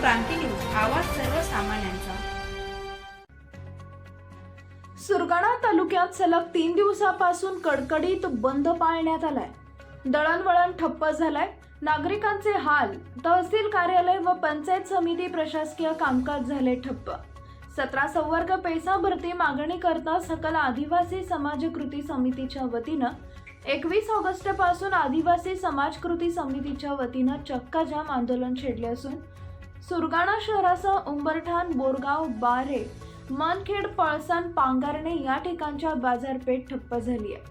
क्रांती news आवाज सर्वसामान्यांचा. सुरगाणा तालुक्यात सलग तीन दिवसापासून कडकडीत बंद पाळण्यात आलाय. दळणवळण ठप्प झालाय. नागरिकांचे हाल तहसील कार्यालय व पंचायत समिती प्रशासकीय कामकाज झाले ठप्प. सतरा संवर्ग पैसा भरती मागणी करता सकल आदिवासी समाज कृती समितीच्या वतीनं एकवीस ऑगस्टपासून आदिवासी समाज कृती समितीच्या वतीनं चक्काजाम आंदोलन छेडले असून सुरगाणा शहरासह उंबरठाण बोरगाव बारे मनखेड पळसाण पांगारणे या ठिकाणच्या बाजारपेठ ठप्प झाली आहे.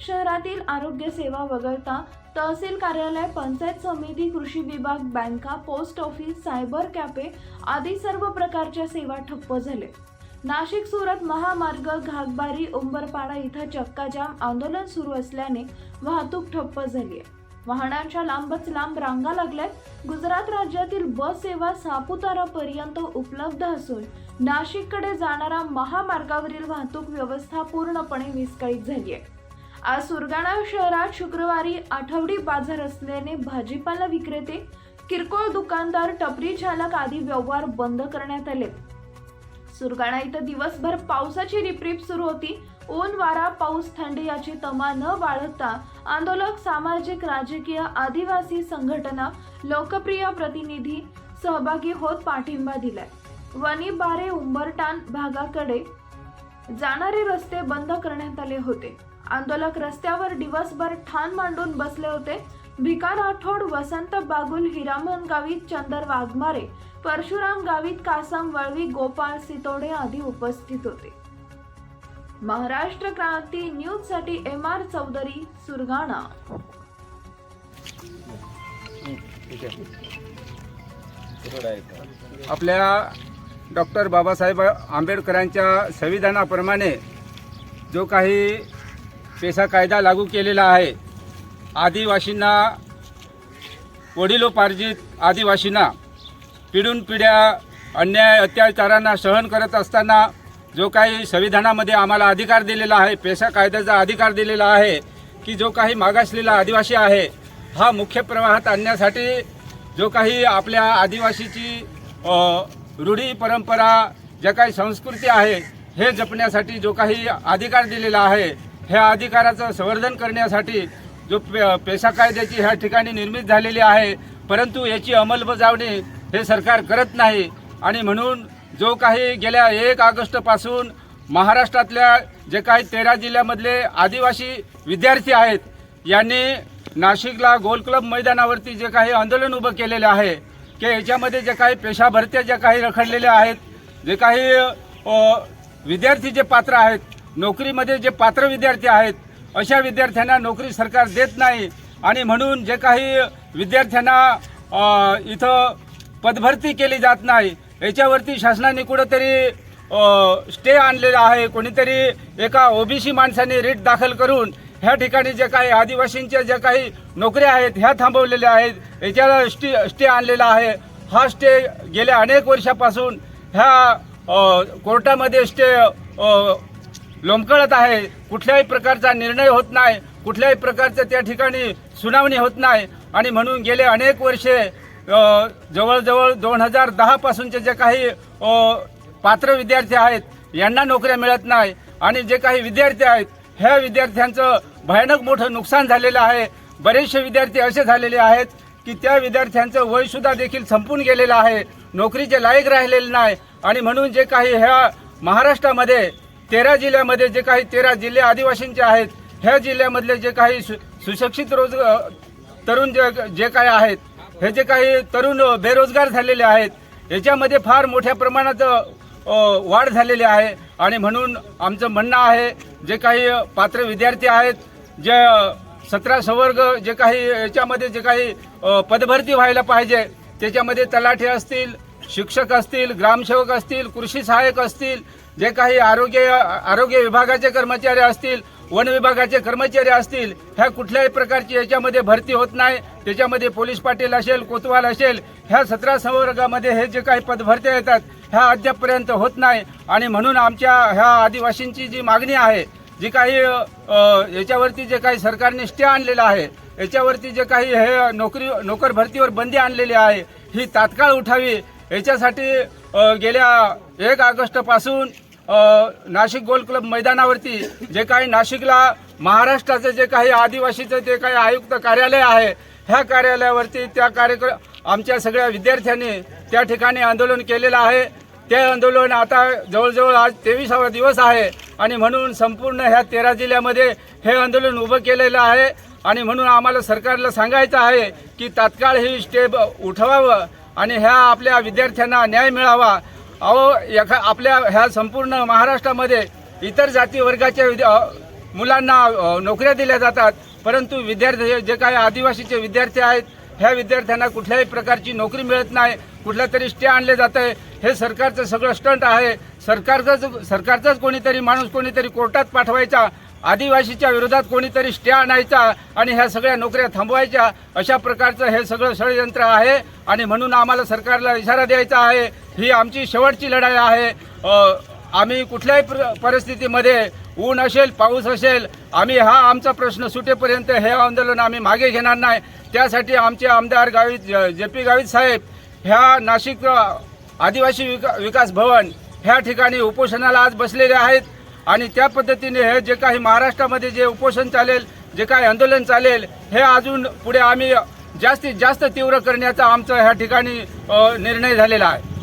शहरातील आरोग्य सेवा वगळता तहसील कार्यालय पंचायत समिती कृषी विभाग बँका पोस्ट ऑफिस सायबर कॅफे आदी सर्व प्रकारच्या सेवा ठप्प झाले. नाशिक सुरत महामार्ग घागबारी उंबरपाडा इथं चक्काजाम आंदोलन सुरू असल्याने वाहतूक ठप्प झाली आहे. वाहनांच्या लांबच लांब रांगा लागल्यात. गुजरात राज्यातील बस सेवा सापुतारा पर्यंत उपलब्ध असून नाशिककडे जाणारा महामार्गावरील वाहतूक व्यवस्था पूर्णपणे विस्कळीत झाली आहे. आज सुरगाणा शहरात शुक्रवारी आठवडी बाजार असल्याने भाजीपाला विक्रेते किरकोळ दुकानदार टपरी चालक आदी व्यवहार बंद करण्यात आले सुरगाणा इथं दिवसभर पावसाची रिपरिप सुरू होती. ऊन वारा पाऊस थंडी याची तमा न बाळगता आंदोलक सामाजिक राजकीय आदिवासी संघटना लोकप्रिय प्रतिनिधी सहभागी होत पाठिंबा दिलाय. वनी बारे उंबरटान भागाकडे जाणारे रस्ते बंद करण्यात आले होते. आंदोलक रस्त्यावर दिवसभर ठाण मांडून बसले होते. भिका राठोड वसंत बागुल हिरामन गावित चंदर वाघमारे परशुराम गावित कासम वळवी गोपाळ सितोडे आदी उपस्थित होते. महाराष्ट्र क्रांती न्यूजसाठी एम आर चौधरी सुरगाणा. आपल्या डॉक्टर बाबासाहेब आंबेडकरांच्या संविधानाप्रमाणे जो काही पेसा कायदा लागू केलेला आहे आदिवासींना वडिलोपार्जित आदिवासींना पिढून पिढ्या अन्याय अत्याचारांना सहन करत असताना जो काही संविधानामध्ये आम्हाला अधिकार दिलेला आहे पेशा कायद्याचा अधिकार दिलेला आहे की जो काही मागासलेला आदिवासी आहे हा मुख्य प्रवाहात आणण्यासाठी जो काही आपल्या आदिवासीची रूढी परंपरा ज्या काही संस्कृती आहे हे जपण्यासाठी जो काही अधिकार दिलेला आहे ह्या अधिकाराचं संवर्धन करण्यासाठी जो पे कायद्याची ह्या ठिकाणी निर्मित झालेली आहे परंतु याची अंमलबजावणी हे सरकार करत नाही. आणि म्हणून जो काही गेल्या एक ऑगस्टपासून महाराष्ट्रातल्या जे काही तेरा जिल्ह्यामधले आदिवासी विद्यार्थी आहेत यांनी नाशिकला गोल क्लब मैदानावरती जे काही आंदोलन उभं केलेलं आहे की याच्यामध्ये जे काही पेशा भरत्या ज्या काही रखडलेल्या आहेत जे काही विद्यार्थी जे पात्र आहेत नोकरीमध्ये जे पात्र विद्यार्थी आहेत अशा विद्यार्थ्यांना नोकरी सरकार देत नाही आणि म्हणून जे काही विद्यार्थ्यांना इथं पदभरती केली जात नाही याच्यावरती शासनाने कुठंतरी स्टे आणलेला आहे. कोणीतरी एका ओबीसी माणसाने रीट दाखल करून ह्या ठिकाणी जे काही आदिवासींच्या ज्या काही नोकऱ्या आहेत ह्या थांबवलेल्या आहेत. याच्याला स्टे स्टे आणलेला आहे. हा स्टे गेल्या अनेक वर्षापासून ह्या कोर्टामध्ये स्टे लोंबकळत आहे. कुठल्याही प्रकारचा निर्णय होत नाही. कुठल्याही प्रकारचं त्या ठिकाणी सुनावणी होत नाही. आणि म्हणून गेले अनेक वर्षे जवळजवळ दोन हजार दहापासूनचे जे काही पात्र विद्यार्थी आहेत यांना नोकऱ्या मिळत नाही. आणि जे काही विद्यार्थी आहेत ह्या विद्यार्थ्यांचं भयानक मोठं नुकसान झालेलं आहे. बरेचसे विद्यार्थी असे झालेले आहेत की त्या विद्यार्थ्यांचं वयसुद्धा देखील संपून गेलेलं आहे. नोकरीचे लायक राहिलेले नाही. आणि म्हणून जे काही ह्या महाराष्ट्रामध्ये तेरा जिल्ह्यामध्ये जे काही तेरा जिल्हे आदिवासींचे आहेत ह्या जिल्ह्यामधले जे काही सु सुशिक्षित रोज तरुण जे जे काही आहेत हे जे काही तरुण बेरोजगार झालेले आहेत याच्यामध्ये फार मोठ्या प्रमाणात वाढ झालेली आहे. आणि म्हणून आमचं म्हणणं आहे जे काही पात्र विद्यार्थी आहेत जे सतरा संवर्ग जे काही याच्यामध्ये जे काही पदभरती व्हायला पाहिजे त्याच्यामध्ये तलाठी असतील शिक्षक असतील ग्रामसेवक असतील कृषी सहाय्यक असतील जे काही आरोग्य आरोग्य विभागाचे कर्मचारी असतील वन विभागाचे कर्मचारी असतील ह्या कुठल्याही प्रकारची याच्यामध्ये भरती होत नाही. त्याच्यामध्ये पोलीस पाटील असेल कोतवाल असेल ह्या सतरा संवर्गामध्ये हे जे काही पदभरत्या येतात ह्या अद्यापपर्यंत होत नाही. आणि म्हणून आमच्या ह्या आदिवासींची जी मागणी आहे जी काही याच्यावरती जे काही सरकारने स्टे आणलेला आहे याच्यावरती जे काही हे नोकरी नोकर भरतीवर बंदी आणलेली आहे ही तात्काळ उठावी. याच्यासाठी गेल्या एक ऑगस्टपासून नाशिक गोल क्लब मैदानावरती जे काही नाशिकला महाराष्ट्राचं जे काही आदिवासीचं जे काही आयुक्त कार्यालय आहे ह्या कार्यालयावरती त्या कार्यक्रम आमच्या सगळ्या विद्यार्थ्यांनी त्या ठिकाणी आंदोलन केलेलं आहे. ते आंदोलन आता जवळजवळ आज तेविसावा दिवस आहे आणि म्हणून संपूर्ण ह्या तेरा जिल्ह्यामध्ये हे आंदोलन उभं केलेलं आहे आणि म्हणून आम्हाला सरकारला सांगायचं आहे की तात्काळ ही स्टेप उठवावं आणि ह्या आपल्या विद्यार्थ्यांना न्याय मिळावा. अहो एका आपल्या ह्या संपूर्ण महाराष्ट्रामध्ये इतर जाती वर्गाच्या विद्या- मुलांना नोकऱ्या दिल्या जातात परंतु विद्यार्थी जे काही आदिवासीचे विद्यार्थी आहेत ह्या विद्यार्थ्यांना कुठल्याही प्रकारची नोकरी मिळत नाही कुठल्या तरी स्टे आणले जात आहे. हे सरकारचं सगळं स्टंट आहे. सरकारचंच सरकारचाच कोणीतरी माणूस कोणीतरी कोर्टात पाठवायचा. आदिवासीच्या विरोधात कोणीतरी स्टे आणायचा आणि ह्या सगळ्या नोकऱ्या थांबवायच्या अशा प्रकारचं हे सगळं षडयंत्र आहे. आणि म्हणून आम्हाला सरकारला इशारा द्यायचा आहे. ही आमची शेवटची लढाई आहे. आम्ही कुठल्याही प्र- परिस्थितीमध्ये ऊन असेल पाऊस असेल आम्ही हा आमचा प्रश्न सुटेपर्यंत हे आंदोलन आम्ही मागे घेणार नाही. त्यासाठी आमचे आमदार गावित जे पी गावित साहेब ह्या नाशिक आदिवासी विका विकास भवन ह्या ठिकाणी उपोषणाला आज बसलेले आहेत. आणि त्या पद्धतीने हे जे काही महाराष्ट्रामध्ये जे उपोषण चालेल जे काही आंदोलन चालेल हे अजून पुढे आम्ही जास्तीत जास्त तीव्र करण्याचा आमचा ह्या ठिकाणी निर्णय झालेला आहे.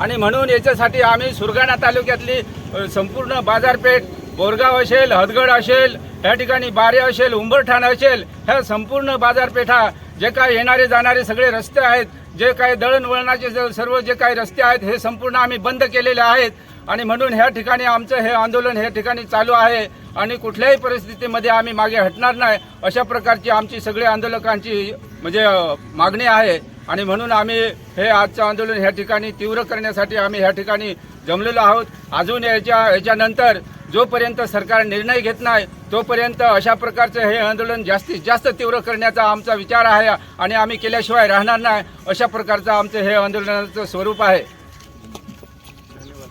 आणि म्हणून याच्यासाठी आम्ही सुरगाणा तालुक्यातली संपूर्ण बाजारपेठ बोरगाव असेल हदगड असेल या ठिकाणी बारे असेल उंबरठाण असेल ह्या संपूर्ण बाजारपेठा जे काय येणारे जाणारे सगळे रस्ते आहेत जे काही दळणवळणाचे सर्व जे काही रस्ते आहेत हे संपूर्ण आम्ही बंद केलेले आहेत. आणि म्हणून ह्या ठिकाणी आमचं हे आंदोलन ह्या ठिकाणी चालू आहे आणि कुठल्याही परिस्थितीमध्ये आम्ही मागे हटणार नाही अशा प्रकारची आमची सगळी आंदोलकांची म्हणजे मागणी आहे. आणि म्हणून आम्ही हे आजचं आंदोलन ह्या ठिकाणी तीव्र करण्यासाठी आम्ही ह्या ठिकाणी जमलेलो आहोत. अजून याच्या ह्याच्यानंतर जोपर्यंत सरकार निर्णय घेत नाही तोपर्यंत अशा प्रकारचं हे आंदोलन जास्तीत जास्त तीव्र करण्याचा आमचा विचार आहे आणि आम्ही केल्याशिवाय राहणार नाही अशा प्रकारचं आमचं हे आंदोलनाचं स्वरूप आहे.